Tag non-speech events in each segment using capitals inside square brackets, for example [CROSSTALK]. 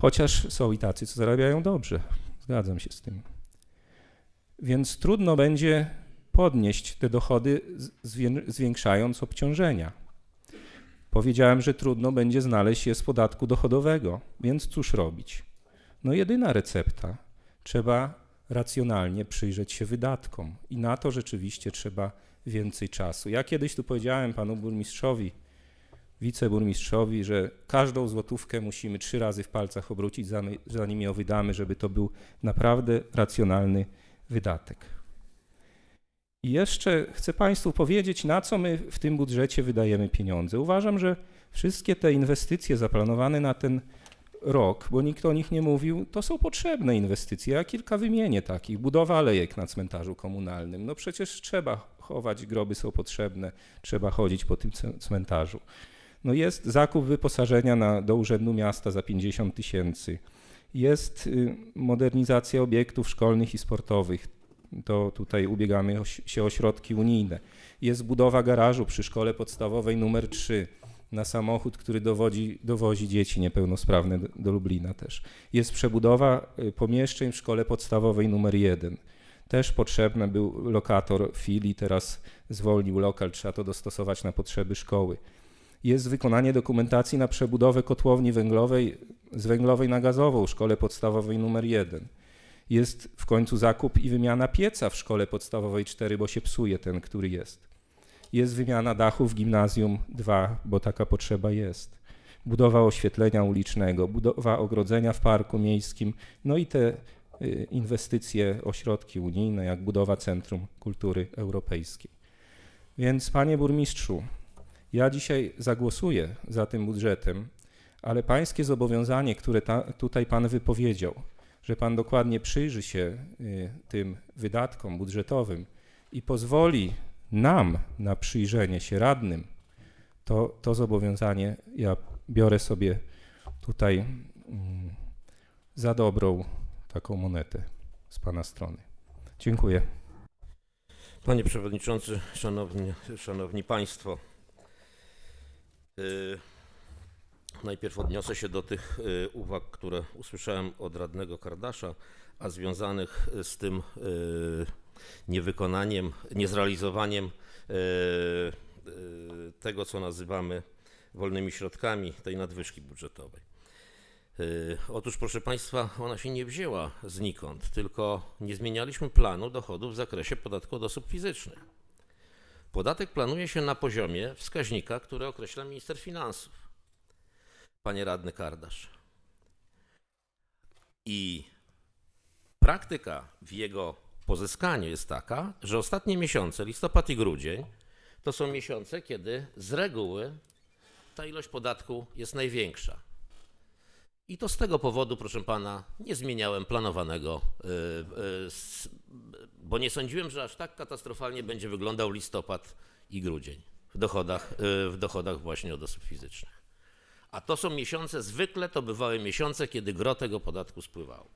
Chociaż są i tacy, co zarabiają dobrze. Zgadzam się z tym. Więc trudno będzie podnieść te dochody, zwiększając obciążenia. Powiedziałem, że trudno będzie znaleźć je z podatku dochodowego, więc cóż robić? No jedyna recepta. Trzeba racjonalnie przyjrzeć się wydatkom i na to rzeczywiście trzeba więcej czasu. Ja kiedyś tu powiedziałem panu burmistrzowi, wiceburmistrzowi, że każdą złotówkę musimy trzy razy w palcach obrócić, zanim ją wydamy, żeby to był naprawdę racjonalny wydatek. I jeszcze chcę Państwu powiedzieć, na co my w tym budżecie wydajemy pieniądze. Uważam, że wszystkie te inwestycje zaplanowane na ten rok, bo nikt o nich nie mówił, to są potrzebne inwestycje. Ja kilka wymienię takich. Budowa alejek na cmentarzu komunalnym. No przecież trzeba chować, groby są potrzebne, trzeba chodzić po tym cmentarzu. No jest zakup wyposażenia na, do Urzędu Miasta za 50 tysięcy. Jest y, modernizacja obiektów szkolnych i sportowych. To tutaj ubiegamy się o środki unijne. Jest budowa garażu przy szkole podstawowej numer 3 na samochód, który dowodzi, dowozi dzieci niepełnosprawne do, do Lublina też. Jest przebudowa y, pomieszczeń w szkole podstawowej numer 1. Też potrzebny był lokator filii, teraz zwolnił lokal, trzeba to dostosować na potrzeby szkoły jest wykonanie dokumentacji na przebudowę kotłowni węglowej z węglowej na gazową w szkole podstawowej numer 1. Jest w końcu zakup i wymiana pieca w szkole podstawowej 4, bo się psuje ten, który jest. Jest wymiana dachu w gimnazjum 2, bo taka potrzeba jest. Budowa oświetlenia ulicznego, budowa ogrodzenia w parku miejskim, no i te y, inwestycje, ośrodki unijne, jak budowa Centrum Kultury Europejskiej. Więc panie burmistrzu, ja dzisiaj zagłosuję za tym budżetem, ale pańskie zobowiązanie, które ta, tutaj pan wypowiedział, że pan dokładnie przyjrzy się y, tym wydatkom budżetowym i pozwoli nam na przyjrzenie się radnym, to, to zobowiązanie ja biorę sobie tutaj mm, za dobrą taką monetę z pana strony. Dziękuję. Panie Przewodniczący, Szanowni, szanowni Państwo. Y, najpierw odniosę się do tych y, uwag, które usłyszałem od radnego Kardasza, a związanych z tym y, niewykonaniem, niezrealizowaniem tego, co nazywamy wolnymi środkami tej nadwyżki budżetowej. Otóż, proszę Państwa, ona się nie wzięła znikąd, tylko nie zmienialiśmy planu dochodów w zakresie podatku od osób fizycznych. Podatek planuje się na poziomie wskaźnika, który określa minister finansów. Panie radny Kardasz. I praktyka w jego pozyskaniu jest taka, że ostatnie miesiące, listopad i grudzień, to są miesiące, kiedy z reguły ta ilość podatku jest największa. I to z tego powodu, proszę pana, nie zmieniałem planowanego, y, y, bo nie sądziłem, że aż tak katastrofalnie będzie wyglądał listopad i grudzień w dochodach, y, w dochodach właśnie od osób fizycznych. A to są miesiące, zwykle to bywały miesiące, kiedy gro tego podatku spływało.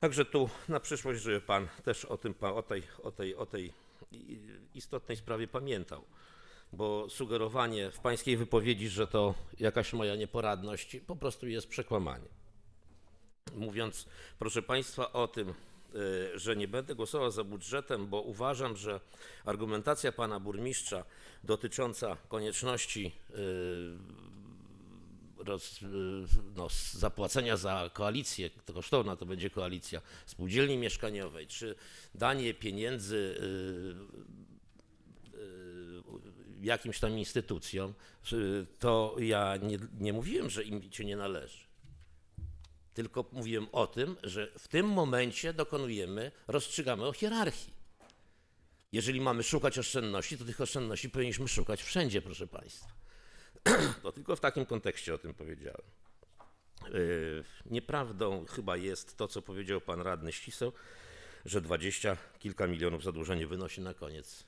Także tu na przyszłość, żeby pan też o, tym, o, tej, o, tej, o tej istotnej sprawie pamiętał bo sugerowanie w pańskiej wypowiedzi, że to jakaś moja nieporadność, po prostu jest przekłamanie. Mówiąc, proszę Państwa, o tym, y, że nie będę głosował za budżetem, bo uważam, że argumentacja pana burmistrza dotycząca konieczności y, roz, y, no, zapłacenia za koalicję, to kosztowna to będzie koalicja spółdzielni mieszkaniowej, czy danie pieniędzy jakimś tam instytucjom, to ja nie, nie mówiłem, że im się nie należy. Tylko mówiłem o tym, że w tym momencie dokonujemy, rozstrzygamy o hierarchii. Jeżeli mamy szukać oszczędności, to tych oszczędności powinniśmy szukać wszędzie, proszę Państwa. [CLEARS THROAT] To tylko w takim kontekście o tym powiedziałem. Yy, nieprawdą chyba jest to, co powiedział pan radny Ściseł, że dwadzieścia kilka milionów zadłużenie wynosi na koniec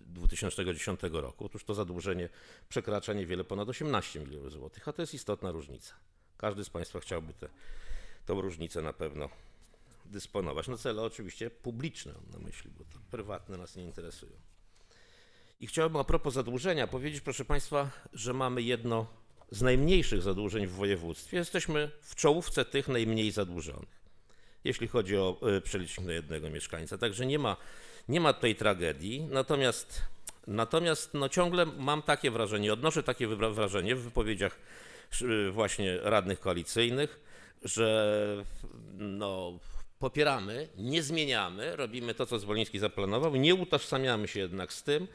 2010 y, roku. Otóż to zadłużenie przekracza niewiele ponad 18 milionów złotych, a to jest istotna różnica. Każdy z Państwa chciałby tę tą różnicę na pewno dysponować. No cele oczywiście publiczne mam na myśli, bo to prywatne nas nie interesują. I chciałbym a propos zadłużenia powiedzieć, proszę Państwa, że mamy jedno z najmniejszych zadłużeń w województwie. Jesteśmy w czołówce tych najmniej zadłużonych, jeśli chodzi o y, przelicznik na jednego mieszkańca. Także nie ma, nie ma tragedii. Natomiast, natomiast no ciągle mam takie wrażenie, odnoszę takie wrażenie w wypowiedziach y, właśnie radnych koalicyjnych, że no, popieramy, nie zmieniamy, robimy to, co Zwoliński zaplanował, nie utożsamiamy się jednak z tym,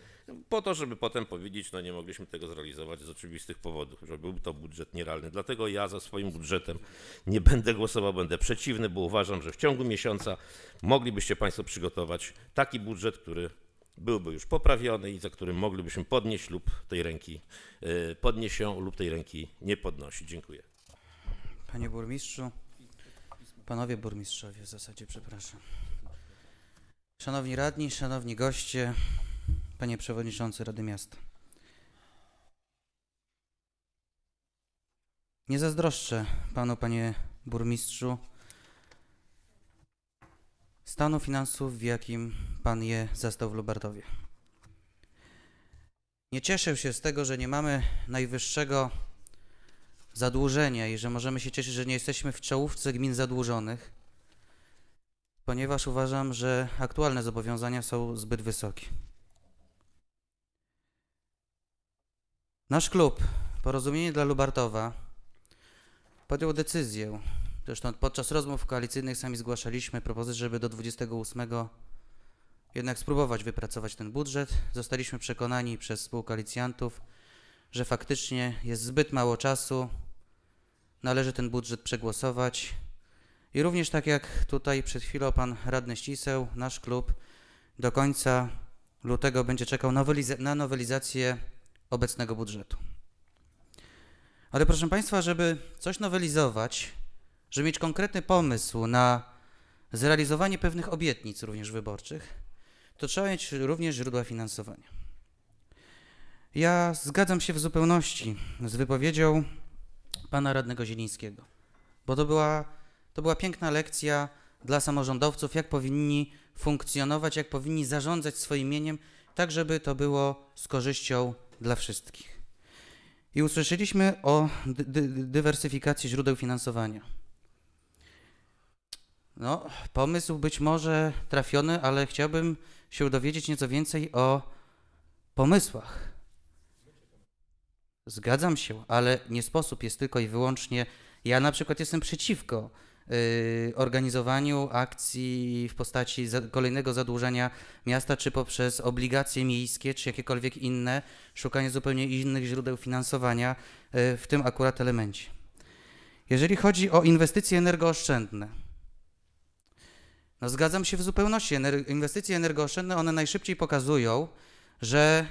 po to, żeby potem powiedzieć, no nie mogliśmy tego zrealizować z oczywistych powodów, że był to budżet nierealny. Dlatego ja za swoim budżetem nie będę głosował, będę przeciwny, bo uważam, że w ciągu miesiąca moglibyście Państwo przygotować taki budżet, który byłby już poprawiony i za którym moglibyśmy podnieść lub tej ręki y, podnieść ją lub tej ręki nie podnosić. Dziękuję. Panie burmistrzu, panowie burmistrzowie w zasadzie, przepraszam. Szanowni radni, szanowni goście, panie przewodniczący Rady Miasta. Nie zazdroszczę panu, panie burmistrzu, stanu finansów, w jakim pan je zastał w Lubartowie. Nie cieszę się z tego, że nie mamy najwyższego zadłużenia i że możemy się cieszyć, że nie jesteśmy w czołówce gmin zadłużonych, ponieważ uważam, że aktualne zobowiązania są zbyt wysokie. Nasz klub Porozumienie dla Lubartowa podjął decyzję, zresztą podczas rozmów koalicyjnych sami zgłaszaliśmy propozycję, żeby do 28 jednak spróbować wypracować ten budżet. Zostaliśmy przekonani przez współkoalicjantów, że faktycznie jest zbyt mało czasu, należy ten budżet przegłosować. I również tak jak tutaj przed chwilą pan radny Ściseł, nasz klub do końca lutego będzie czekał na nowelizację obecnego budżetu. Ale proszę Państwa, żeby coś nowelizować, żeby mieć konkretny pomysł na zrealizowanie pewnych obietnic również wyborczych, to trzeba mieć również źródła finansowania. Ja zgadzam się w zupełności z wypowiedzią pana radnego Zielińskiego, bo to była, to była piękna lekcja dla samorządowców, jak powinni funkcjonować, jak powinni zarządzać swoim mieniem, tak żeby to było z korzyścią dla wszystkich. I usłyszeliśmy o dy dy dywersyfikacji źródeł finansowania. No, pomysł być może trafiony, ale chciałbym się dowiedzieć nieco więcej o pomysłach. Zgadzam się, ale nie sposób jest tylko i wyłącznie. Ja na przykład jestem przeciwko organizowaniu akcji w postaci kolejnego zadłużenia miasta, czy poprzez obligacje miejskie, czy jakiekolwiek inne, szukanie zupełnie innych źródeł finansowania y, w tym akurat elemencie. Jeżeli chodzi o inwestycje energooszczędne, no zgadzam się w zupełności. Inwestycje energooszczędne, one najszybciej pokazują, że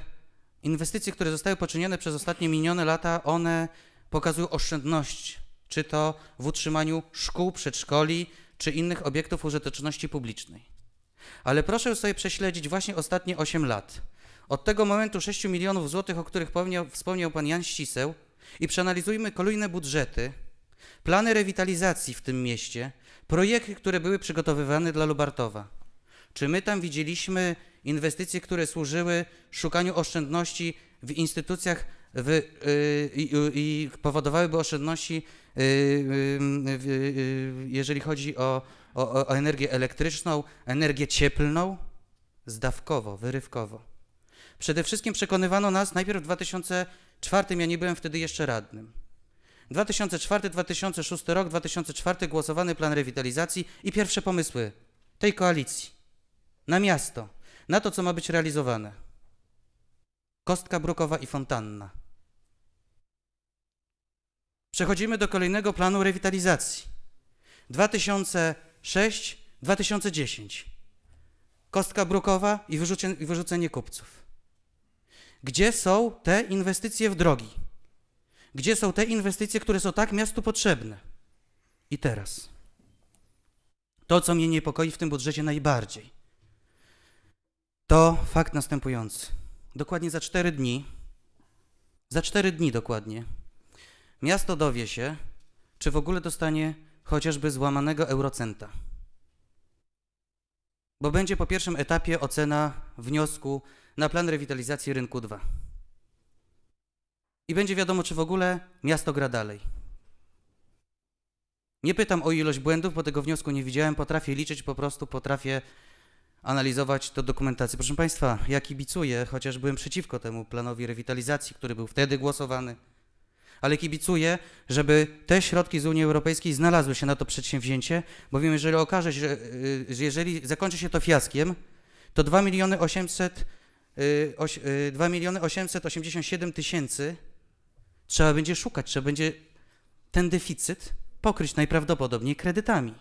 inwestycje, które zostały poczynione przez ostatnie minione lata, one pokazują oszczędność czy to w utrzymaniu szkół, przedszkoli, czy innych obiektów użyteczności publicznej. Ale proszę sobie prześledzić właśnie ostatnie 8 lat. Od tego momentu 6 milionów złotych, o których wspomniał pan Jan Ściseł, i przeanalizujmy kolejne budżety, plany rewitalizacji w tym mieście, projekty, które były przygotowywane dla Lubartowa. Czy my tam widzieliśmy inwestycje, które służyły szukaniu oszczędności w instytucjach w, yy, i powodowałyby oszczędności Y, y, y, jeżeli chodzi o, o, o energię elektryczną, energię cieplną, zdawkowo, wyrywkowo. Przede wszystkim przekonywano nas najpierw w 2004, ja nie byłem wtedy jeszcze radnym. 2004-2006 rok, 2004 głosowany plan rewitalizacji i pierwsze pomysły tej koalicji na miasto, na to, co ma być realizowane. Kostka brukowa i fontanna. Przechodzimy do kolejnego planu rewitalizacji. 2006-2010. Kostka brukowa i wyrzucenie, i wyrzucenie kupców. Gdzie są te inwestycje w drogi? Gdzie są te inwestycje, które są tak miastu potrzebne? I teraz. To, co mnie niepokoi w tym budżecie najbardziej, to fakt następujący. Dokładnie za cztery dni, za cztery dni dokładnie, miasto dowie się, czy w ogóle dostanie chociażby złamanego eurocenta. Bo będzie po pierwszym etapie ocena wniosku na plan rewitalizacji rynku 2. i będzie wiadomo, czy w ogóle miasto gra dalej. Nie pytam o ilość błędów, bo tego wniosku nie widziałem. Potrafię liczyć, po prostu potrafię analizować tę dokumentację. Proszę Państwa, ja kibicuję, chociaż byłem przeciwko temu planowi rewitalizacji, który był wtedy głosowany, ale kibicuję, żeby te środki z Unii Europejskiej znalazły się na to przedsięwzięcie, bowiem jeżeli okaże się, że, y, że jeżeli zakończy się to fiaskiem, to 2 miliony 800, y, oś- y, 2 miliony 887 tysięcy trzeba będzie szukać, trzeba będzie ten deficyt pokryć najprawdopodobniej kredytami.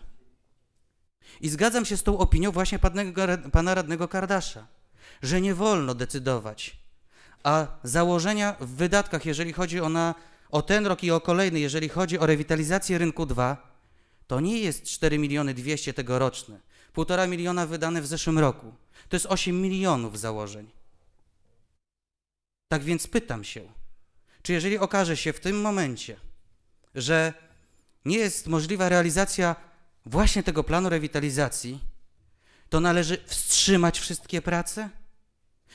I zgadzam się z tą opinią właśnie panego, pana radnego Kardasza, że nie wolno decydować, a założenia w wydatkach, jeżeli chodzi o, na, o ten rok i o kolejny, jeżeli chodzi o rewitalizację rynku 2, to nie jest 4 miliony 200 tegoroczne, 1,5 miliona wydane w zeszłym roku. To jest 8 milionów założeń. Tak więc pytam się, czy jeżeli okaże się w tym momencie, że nie jest możliwa realizacja właśnie tego planu rewitalizacji, to należy wstrzymać wszystkie prace?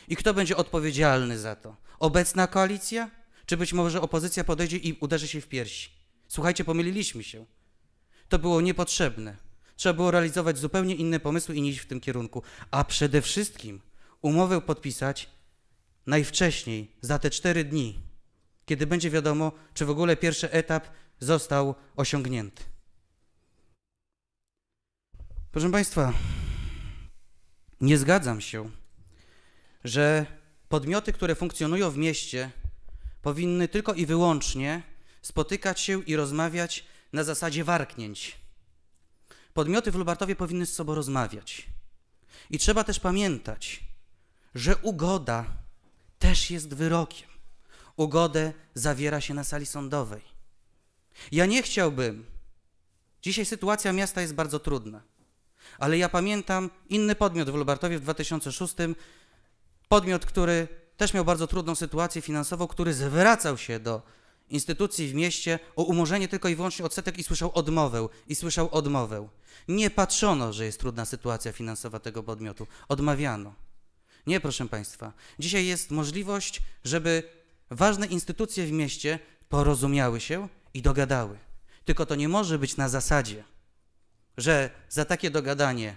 I kto będzie odpowiedzialny za to? Obecna koalicja? Czy być może opozycja podejdzie i uderzy się w piersi? Słuchajcie, pomyliliśmy się. To było niepotrzebne. Trzeba było realizować zupełnie inne pomysły i iść w tym kierunku. A przede wszystkim umowę podpisać najwcześniej, za te cztery dni, kiedy będzie wiadomo, czy w ogóle pierwszy etap został osiągnięty. Proszę Państwa, nie zgadzam się, że podmioty, które funkcjonują w mieście, powinny tylko i wyłącznie spotykać się i rozmawiać na zasadzie warknięć. Podmioty w Lubartowie powinny z sobą rozmawiać. I trzeba też pamiętać, że ugoda też jest wyrokiem. Ugodę zawiera się na sali sądowej. Ja nie chciałbym. Dzisiaj sytuacja miasta jest bardzo trudna. Ale ja pamiętam inny podmiot w Lubartowie w 2006. Podmiot, który też miał bardzo trudną sytuację finansową, który zwracał się do instytucji w mieście o umorzenie tylko i wyłącznie odsetek i słyszał odmowę, i słyszał odmowę. Nie patrzono, że jest trudna sytuacja finansowa tego podmiotu. Odmawiano. Nie, proszę Państwa. Dzisiaj jest możliwość, żeby ważne instytucje w mieście porozumiały się i dogadały. Tylko to nie może być na zasadzie, że za takie dogadanie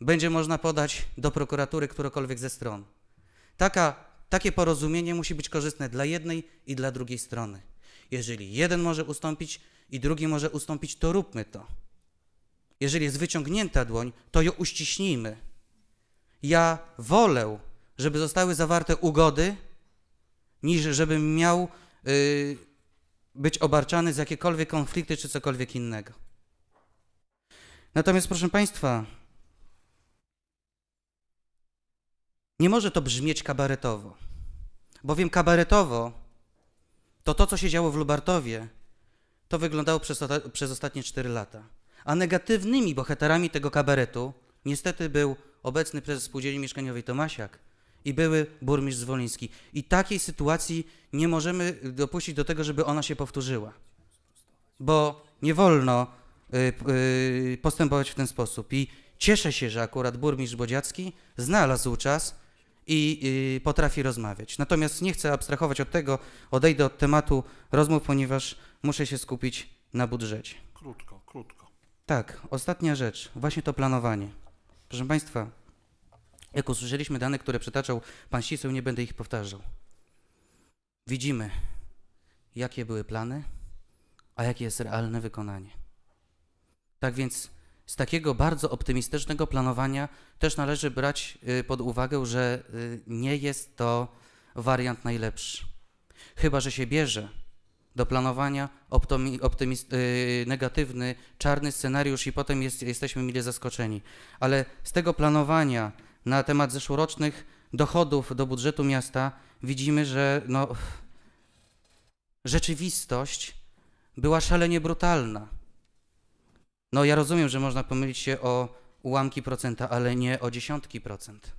będzie można podać do prokuratury którekolwiek ze stron. Taka, takie porozumienie musi być korzystne dla jednej i dla drugiej strony. Jeżeli jeden może ustąpić i drugi może ustąpić, to róbmy to. Jeżeli jest wyciągnięta dłoń, to ją uściśnijmy. Ja wolę, żeby zostały zawarte ugody, niż żebym miał y, być obarczany z jakiekolwiek konflikty czy cokolwiek innego. Natomiast, proszę Państwa, nie może to brzmieć kabaretowo, bowiem kabaretowo to to, co się działo w Lubartowie, to wyglądało przez, przez ostatnie 4 lata. A negatywnymi bohaterami tego kabaretu niestety był obecny prezes Spółdzielni Mieszkaniowej Tomasiak i były burmistrz Zwoliński. I takiej sytuacji nie możemy dopuścić do tego, żeby ona się powtórzyła. Bo nie wolno y, y, postępować w ten sposób. I cieszę się, że akurat burmistrz Bodziacki znalazł czas i y, potrafi rozmawiać. Natomiast nie chcę abstrahować od tego, odejdę od tematu rozmów, ponieważ muszę się skupić na budżecie. Krótko, krótko. Tak, ostatnia rzecz, właśnie to planowanie. Proszę Państwa, jak usłyszeliśmy dane, które przytaczał Pan Siseł, nie będę ich powtarzał. Widzimy, jakie były plany, a jakie jest realne wykonanie. Tak więc z takiego bardzo optymistycznego planowania też należy brać y, pod uwagę, że y, nie jest to wariant najlepszy. Chyba, że się bierze do planowania yy, negatywny, czarny scenariusz i potem jest, jesteśmy mile zaskoczeni. Ale z tego planowania na temat zeszłorocznych dochodów do budżetu miasta widzimy, że no, rzeczywistość była szalenie brutalna. No ja rozumiem, że można pomylić się o ułamki procenta, ale nie o dziesiątki procent.